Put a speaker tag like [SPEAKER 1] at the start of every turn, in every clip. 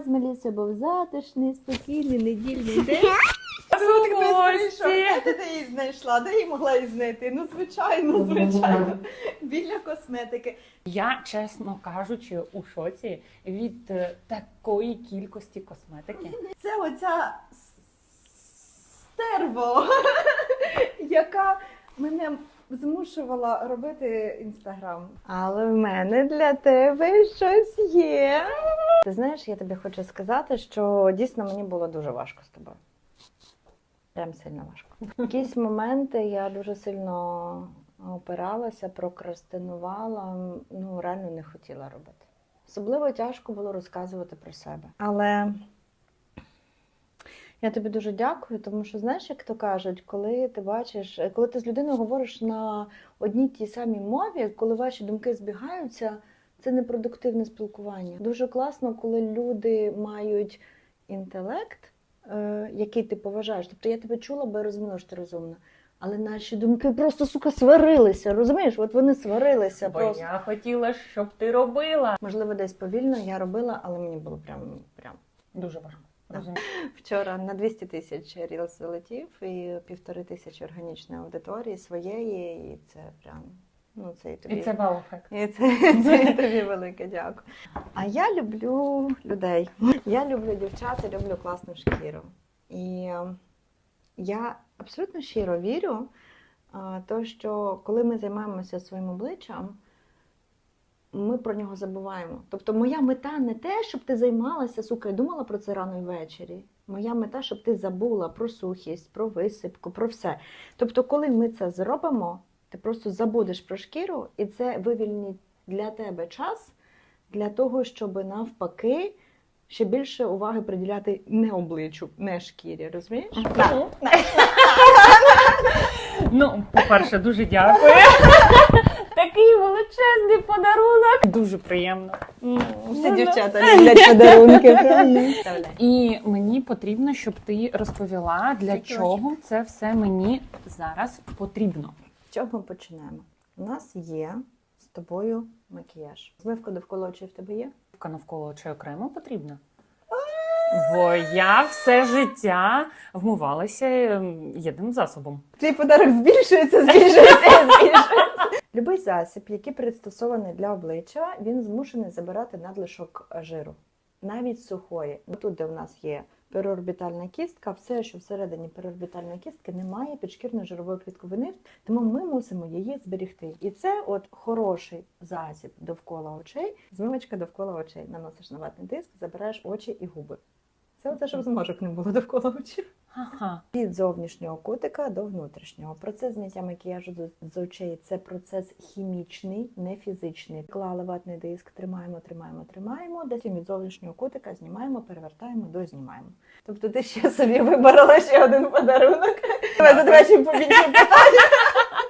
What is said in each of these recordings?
[SPEAKER 1] нас Мелісся був затишний, спокійний, недільний день.
[SPEAKER 2] Де ти її знайшла? Де її могла її знайти? Ну, звичайно, звичайно. Біля косметики.
[SPEAKER 3] Я, чесно кажучи, у шоці від е, такої кількості косметики.
[SPEAKER 2] Це оця с- стерво, яка мене змушувала робити інстаграм. Але в мене для тебе щось є. Ти знаєш, я тобі хочу сказати, що дійсно мені було дуже важко з тобою. Прям сильно важко. В якісь моменти я дуже сильно опиралася, прокрастинувала, ну реально не хотіла робити. Особливо тяжко було розказувати про себе. Але я тобі дуже дякую, тому що знаєш, як то кажуть, коли ти бачиш, коли ти з людиною говориш на одній тій самій мові, коли ваші думки збігаються, це непродуктивне спілкування. Дуже класно, коли люди мають інтелект, е, який ти поважаєш. Тобто я тебе чула, бо я розуміла, що ти розумна. Але наші думки просто сука сварилися. Розумієш? От вони сварилися
[SPEAKER 3] Бо
[SPEAKER 2] просто.
[SPEAKER 3] я хотіла, щоб ти робила.
[SPEAKER 2] Можливо, десь повільно я робила, але мені було прям прям.
[SPEAKER 3] Дуже важко.
[SPEAKER 2] Вчора на 200 тисяч рілс залетів і півтори тисячі органічної аудиторії своєї, і це прям ну це і тобі.
[SPEAKER 3] І це вау-ефект.
[SPEAKER 2] І це, це і тобі велике дякую. А я люблю людей. Я люблю дівчат і люблю класну шкіру. І е, я абсолютно щиро вірю, то, що коли ми займаємося своїм обличчям, ми про нього забуваємо. Тобто, моя мета не те, щоб ти займалася, сука, і думала про це рано і ввечері. Моя мета, щоб ти забула про сухість, про висипку, про все. Тобто, коли ми це зробимо, ти просто забудеш про шкіру, і це вивільнить для тебе час для того, щоб навпаки ще більше уваги приділяти не обличчю, не шкірі. Розумієш?
[SPEAKER 3] Ну, по-перше, дуже дякую. Такий величезний подарунок. Дуже приємно.
[SPEAKER 2] Всі дівчата люблять подарунки?
[SPEAKER 3] І мені потрібно, щоб ти розповіла, для чого це все мені зараз потрібно.
[SPEAKER 2] З чого ми починаємо? У нас є з тобою макіяж. Змивка довкола очей в тебе є?
[SPEAKER 3] Навколо очей окремо потрібна. Бо я все життя вмивалася ем, єдиним засобом.
[SPEAKER 2] Твій подарок збільшується, збільшується, збільшується. Любий засіб, який пристосований для обличчя, він змушений забирати надлишок жиру, навіть сухої. Тут, де в нас є переорбітальна кістка, все, що всередині переорбітальної кістки, немає підшкірної жирової клітковини, тому ми мусимо її зберігти. І це от хороший засіб довкола очей, змивочка довкола очей. Наносиш на ватний диск, забираєш очі і губи. Це оце, щоб зможок не було довкола очей.
[SPEAKER 3] Ага.
[SPEAKER 2] Від зовнішнього кутика до внутрішнього. Процес зняття макіяжу з- очей це процес хімічний, не фізичний. Клали ватний диск, тримаємо, тримаємо, тримаємо. Десь від зовнішнього кутика знімаємо, перевертаємо, дознімаємо. Тобто ти ще собі вибрала ще один подарунок. Давай задавай ще побільше питань.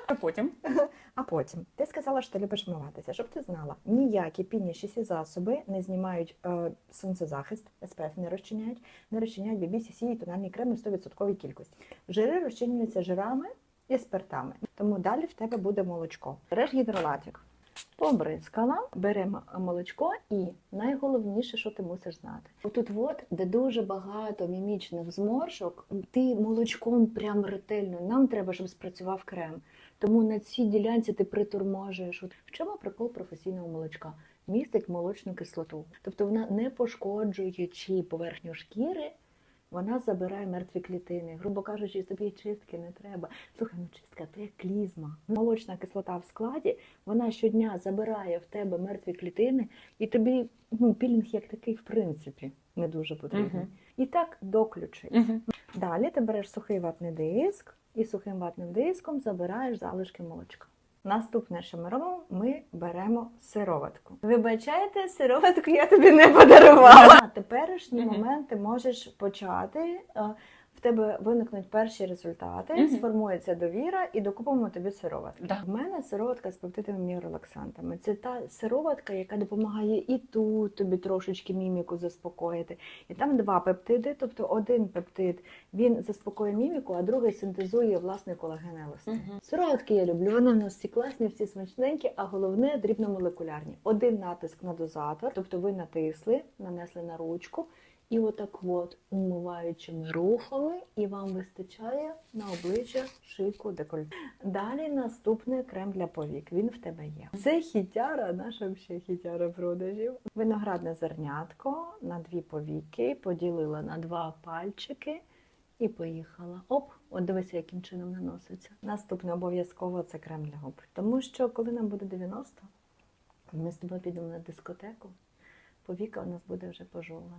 [SPEAKER 3] А потім
[SPEAKER 2] А потім ти сказала, що ти любиш вмиватися. Щоб ти знала, ніякі пінящі засоби не знімають е, сонцезахист, СПФ не розчиняють, не розчиняють BB, CC і тональні креми в 100% кількості. Жири розчинюються жирами і спиртами. Тому далі в тебе буде молочко. Береш гідролатик. Побризкала, беремо молочко, і найголовніше, що ти мусиш знати. Тут, от, де дуже багато мімічних зморшок, ти молочком прям ретельно. Нам треба, щоб спрацював крем. Тому на цій ділянці ти приторможуєш. От в чому прикол професійного молочка? Містить молочну кислоту. Тобто вона не пошкоджуючи поверхню шкіри, вона забирає мертві клітини. Грубо кажучи, тобі чистки не треба. Слухай, ну чистка це як клізма. Молочна кислота в складі, вона щодня забирає в тебе мертві клітини, і тобі ну, пілінг як такий, в принципі, не дуже потрібний.
[SPEAKER 3] Мгм.
[SPEAKER 2] І так до ключиць.
[SPEAKER 3] Мгм.
[SPEAKER 2] Далі ти береш сухий ватний диск і сухим ватним диском забираєш залишки молочка. Наступне, що ми робимо, ми беремо сироватку. Вибачайте, сироватку я тобі не подарувала. На теперішній момент ти можеш почати е, в тебе виникнуть перші результати,
[SPEAKER 3] Мгм.
[SPEAKER 2] сформується довіра і докупимо тобі сироватку.
[SPEAKER 3] Да.
[SPEAKER 2] В мене сироватка з пептидовими міорелаксантами. Це та сироватка, яка допомагає і тут тобі трошечки міміку заспокоїти. І там два пептиди, тобто один пептид він заспокоює міміку, а другий синтезує власне колаген еластин.
[SPEAKER 3] Мгм.
[SPEAKER 2] Сироватки я люблю. Вони в нас всі класні, всі смачненькі, а головне дрібномолекулярні. Один натиск на дозатор, тобто ви натисли, нанесли на ручку. І отак от умиваючими рухами, і вам вистачає на обличчя шийку декольте. Далі наступний крем для повік. Він в тебе є. Це хітяра, наша ще хітяра продажів. Виноградне зернятко на дві повіки, поділила на два пальчики і поїхала. Оп, от дивися, яким чином наноситься. Наступне обов'язково це крем для губ. Тому що коли нам буде 90, ми з тобою підемо на дискотеку. Повіка у нас буде вже пожована.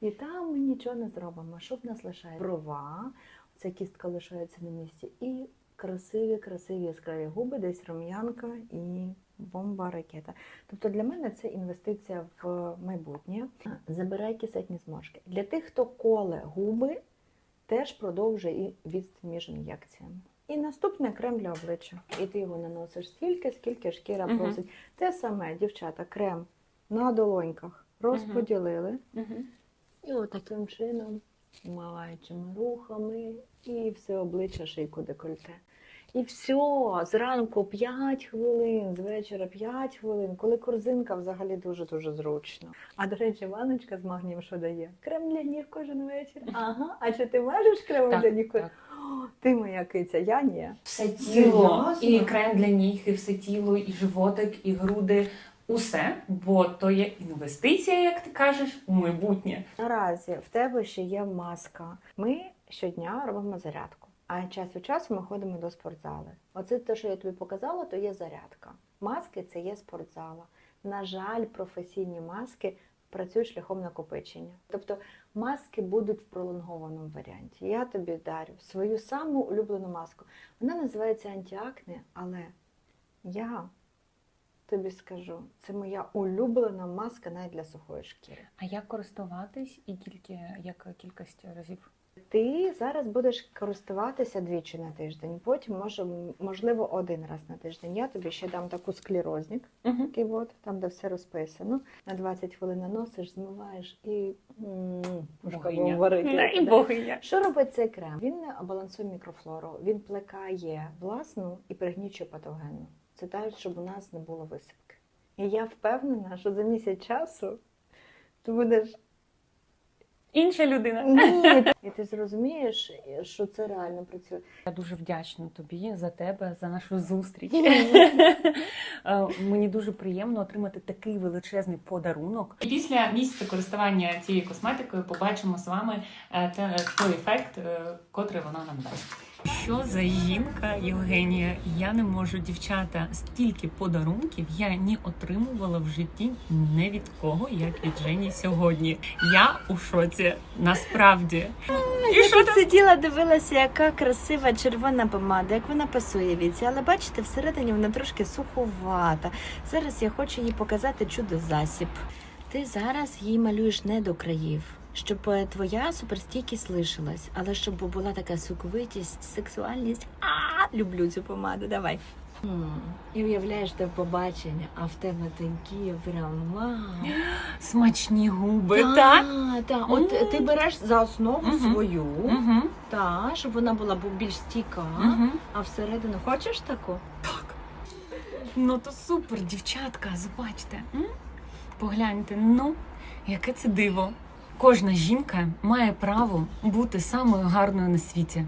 [SPEAKER 2] І там ми нічого не зробимо. Що в нас лишає? Брова, ця кістка лишається на місці. І красиві, красиві яскраві губи, десь рум'янка і бомба ракета. Тобто для мене це інвестиція в майбутнє. Забирай кисетні зморшки. Для тих, хто коле губи, теж продовжує і відстань між ін'єкціями. І наступне крем для обличчя. І ти його наносиш стільки, скільки шкіра просить. Те саме, дівчата, крем на долоньках розподілили.
[SPEAKER 3] Мгм.
[SPEAKER 2] І отаким чином, миваючими рухами, і все обличчя шийку декольте. І все, зранку 5 хвилин, з вечора 5 хвилин, коли корзинка взагалі дуже-дуже зручно. А до речі, ванночка з магнієм що дає? Крем для ніг кожен вечір. Ага, а чи ти мажеш крем
[SPEAKER 3] Так,
[SPEAKER 2] для ніг?
[SPEAKER 3] так.
[SPEAKER 2] О, ти моя киця, я ні.
[SPEAKER 3] Все тіло,
[SPEAKER 2] Серйозно?
[SPEAKER 3] і крем для ніг, і все тіло, і животик, і груди. Усе, бо то є інвестиція, як ти кажеш, у майбутнє.
[SPEAKER 2] Наразі в тебе ще є маска. Ми щодня робимо зарядку, а час від часу ми ходимо до спортзали. Оце те, що я тобі показала, то є зарядка. Маски це є спортзала. На жаль, професійні маски працюють шляхом накопичення. Тобто маски будуть в пролонгованому варіанті. Я тобі дарю свою саму улюблену маску. Вона називається антіакне, але я тобі скажу, це моя улюблена маска навіть для сухої шкіри.
[SPEAKER 3] А як користуватись і тільки як кількість разів?
[SPEAKER 2] Ти зараз будеш користуватися двічі на тиждень, потім може, можливо один раз на тиждень. Я тобі ще дам таку склерозник,
[SPEAKER 3] Угу.
[SPEAKER 2] такий от, там, де все розписано. На 20 хвилин наносиш, змиваєш і
[SPEAKER 3] богиня.
[SPEAKER 2] Що робить цей крем? Він балансує мікрофлору, він плекає власну і пригнічує патогенну. Це так, щоб у нас не було висипки. І я впевнена, що за місяць часу ти будеш
[SPEAKER 3] Інша людина.
[SPEAKER 2] ні. І ти зрозумієш, що це реально працює.
[SPEAKER 3] Я дуже вдячна тобі за тебе, за нашу зустріч. Е, Мені дуже приємно отримати такий величезний подарунок. І після місяця користування цією косметикою побачимо з вами е, той ефект, е, котрий вона нам дасть. Що за жінка Євгенія? Я не можу, дівчата, стільки подарунків я ні отримувала в житті не від кого, як від Жені сьогодні. Я у шоці, насправді. І
[SPEAKER 1] Я
[SPEAKER 3] що
[SPEAKER 1] тут
[SPEAKER 3] там?
[SPEAKER 1] сиділа, дивилася, яка красива червона помада, як вона пасує віці. Але бачите, всередині вона трошки суховата. Зараз я хочу їй показати чудо-засіб. Ти зараз їй малюєш не до країв, щоб е, твоя суперстійкість лишилась, але щоб була така соковитість, сексуальність. А, люблю цю помаду. Давай. І уявляєш те побачення, а в тебе такі прям вау.
[SPEAKER 3] Смачні губи,
[SPEAKER 1] Та,
[SPEAKER 3] так?
[SPEAKER 1] та. От ти береш за основу свою, та, щоб вона була більш стійка, а всередину хочеш таку?
[SPEAKER 3] Ну то супер, дівчатка, побачте. М? Погляньте, ну, яке це диво. Кожна жінка має право бути самою гарною на світі.